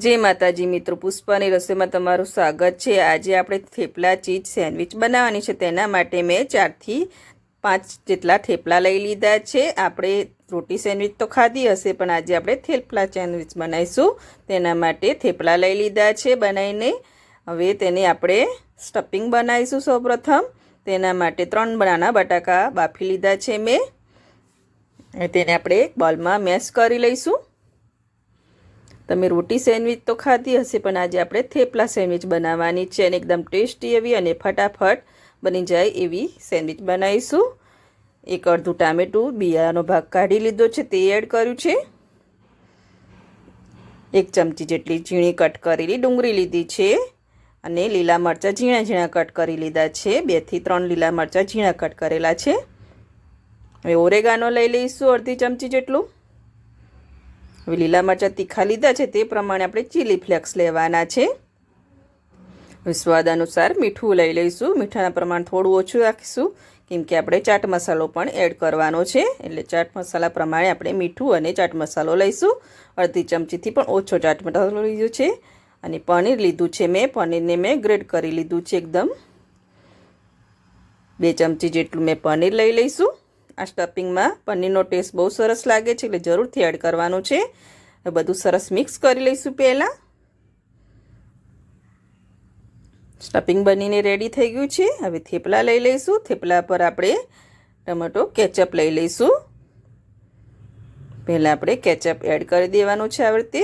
જય માતાજી મિત્રો, પુષ્પાની રસોઈમાં તમારું સ્વાગત છે. આજે આપણે થેપલા ચીઝ સેન્ડવિચ બનાવવાની છે. તેના માટે મેં ચારથી પાંચ જેટલા થેપલા લઈ લીધા છે. આપણે રોટી સેન્ડવિચ તો ખાધી હશે, પણ આજે આપણે થેપલા સેન્ડવિચ બનાવીશું. તેના માટે થેપલા લઈ લીધા છે બનાવીને. હવે તેને આપણે સ્ટફિંગ બનાવીશું સૌપ્રથમ. તેના માટે ત્રણ નાના બટાકા બાફી લીધા છે મેં. તેને આપણે એક બોલમાં મેશ કરી લઈશું. તમે રોટી સેન્ડવિચ તો ખાધી હશે, પણ આજે આપણે થેપલા સેન્ડવિચ બનાવવાની છે અને એકદમ ટેસ્ટી એવી અને ફટાફટ બની જાય એવી સેન્ડવિચ બનાવીશું. એક અડધું ટામેટું, બિયાનો ભાગ કાઢી લીધો છે, તે એડ કર્યું છે. એક ચમચી જેટલી ઝીણી કટ કરેલી ડુંગળી લીધી છે અને લીલા મરચાં ઝીણા ઝીણા કટ કરી લીધા છે. બેથી ત્રણ લીલા મરચાં ઝીણા કટ કરેલા છે. હવે ઓરેગાનો લઈ લઈશું અડધી ચમચી જેટલું. હવે લીલા મરચાં તીખા લીધા છે તે પ્રમાણે આપણે ચીલી ફ્લેક્સ લેવાના છે. હવે સ્વાદ અનુસાર મીઠું લઈ લઈશું. મીઠાના પ્રમાણ થોડું ઓછું રાખીશું. કેમ કે આપણે ચાટ મસાલો પણ એડ કરવાનો છે. એટલે ચાટ મસાલા પ્રમાણે આપણે મીઠું અને ચાટ મસાલો લઈશું. અડધી ચમચીથી પણ ઓછો ચાટ મસાલો લીધો છે. અને પનીર લીધું છે મેં. પનીરને મેં ગ્રેડ કરી લીધું છે એકદમ. બે ચમચી જેટલું મેં પનીર લઈ લઈશું. આ સ્ટફિંગમાં પનીરનો ટેસ્ટ બહુ સરસ લાગે છે, એટલે જરૂરથી એડ કરવાનું છે. બધું સરસ મિક્સ કરી લઈશું પહેલાં. સ્ટફિંગ બનીને રેડી થઈ ગયું છે. હવે થેપલા લઈ લઈશું. થેપલા પર આપણે ટમેટો કેચઅપ લઈ લઈશું. પહેલાં આપણે કેચઅપ એડ કરી દેવાનું છે આ રીતે.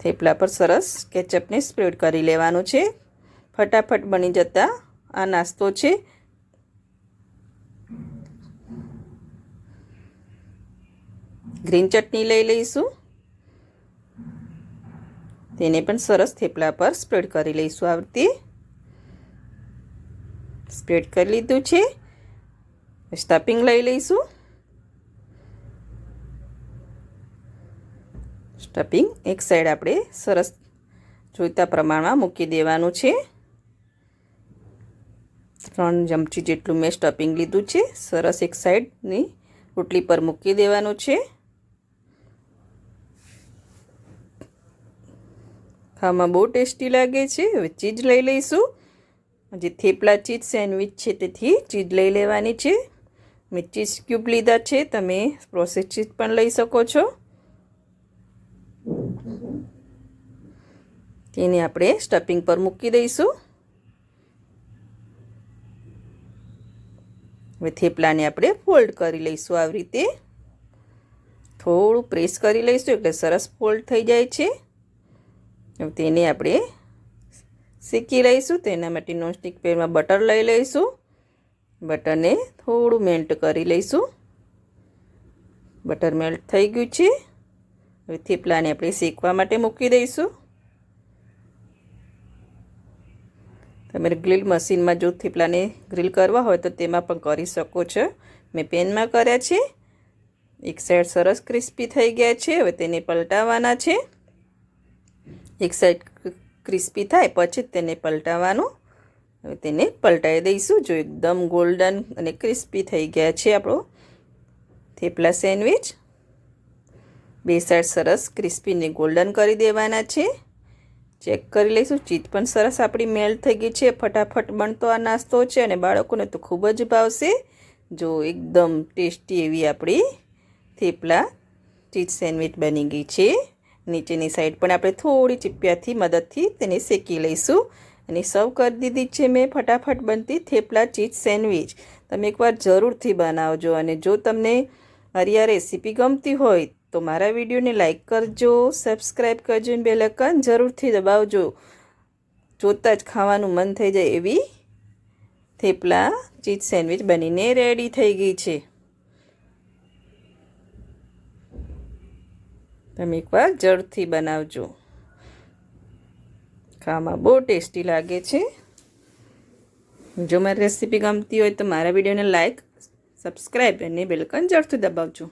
થેપલા પર સરસ કેચઅપને સ્પ્રેડ કરી લેવાનું છે. ફટાફટ બની જતા આ નાસ્તો છે. ગ્રીન ચટણી લઈ લઈશું. તેને પણ સરસ થેપલા પર સ્પ્રેડ કરી લઈશું આ સ્પ્રેડ કરી લીધું છે. સ્ટફિંગ લઈ લઈશું. સ્ટફિંગ એક સાઈડ આપણે સરસ જોઈતા પ્રમાણમાં મૂકી દેવાનું છે. ત્રણ ચમચી જેટલું મેં સ્ટફિંગ લીધું છે. સરસ એક સાઈડની રોટલી પર મૂકી દેવાનું છે. ખાવામાં બહુ ટેસ્ટી લાગે છે. હવે ચીજ લઈ લઈશું. જે થેપલા ચીજ સેન્ડવિચ છે તેથી ચીજ લઈ લેવાની છે. મેં ચીઝ ક્યુબ લીધા છે. તમે પ્રોસેસ ચીજ પણ લઈ શકો છો. તેને આપણે સ્ટફિંગ પર મૂકી દઈશું. હવે થેપલાને આપણે ફોલ્ડ કરી લઈશું આવી રીતે. થોડું પ્રેસ કરી લઈશું એટલે સરસ ફોલ્ડ થઈ જાય છે. તેને આપણે શેકી લઈશું. તેના માટે નોનસ્ટિક પેનમાં બટર લઈ લઈશું. બટરને થોડું મેલ્ટ કરી લઈશું. બટર મેલ્ટ થઈ ગયું છે. હવે થેપલાને આપણે શેકવા માટે મૂકી દઈશું. તમે ગ્રીલ મશીનમાં જો થેપલાને ગ્રીલ કરવા હોય તો તેમાં પણ કરી શકો છો. મેં પેનમાં કર્યા છે. એક સાઈડ સરસ ક્રિસ્પી થઈ ગયા છે. હવે તેને પલટાવવાના છે. એક સાઈડ ક્રિસ્પી થાય, પછી તેને પલટાવવાનું હવે તેને પલટાવી દઈશું. જો એકદમ ગોલ્ડન અને ક્રિસ્પી થઈ ગયા છે આપણો થેપલા સેન્ડવિચ બે સાઈડ સરસ ક્રિસ્પીને ગોલ્ડન કરી દેવાના છે. ચેક કરી લઈશું. ચીજ પણ સરસ આપણી મેલ્ટ થઈ ગઈ છે. ફટાફટ બનતો આ નાસ્તો છે અને બાળકોને તો ખૂબ જ ભાવશે. જો એકદમ ટેસ્ટી એવી આપણી થેપલા ચીજ સેન્ડવિચ બની ગઈ છે. નીચેની સાઈડ પણ આપણે થોડી ચીપિયાથી મદદથી તેને શેકી લઈશું. અને સર્વ કરી દીધી છે મેં ફટાફટ બનતી થેપલા ચીઝ સેન્ડવિચ. તમે એકવાર જરૂરથી બનાવજો અને જો તમને આ રેસીપી ગમતી હોય તો મારા વિડીયોને લાઇક કરજો સબસ્ક્રાઈબ કરજો અને બેલકન જરૂરથી દબાવજો. જોતાં જ ખાવાનું મન થઈ જાય એવી થેપલા ચીઝ સેન્ડવિચ બનીને રેડી થઈ ગઈ છે. તમે એકવાર જળથી બનાવજો. ખાવામાં બહુ ટેસ્ટી લાગે છે. જો મારી રેસીપી ગમતી હોય તો મારા વિડીયોને લાઈક, સબસ્ક્રાઈબ અને બેલકન જરૂરથી દબાવજો.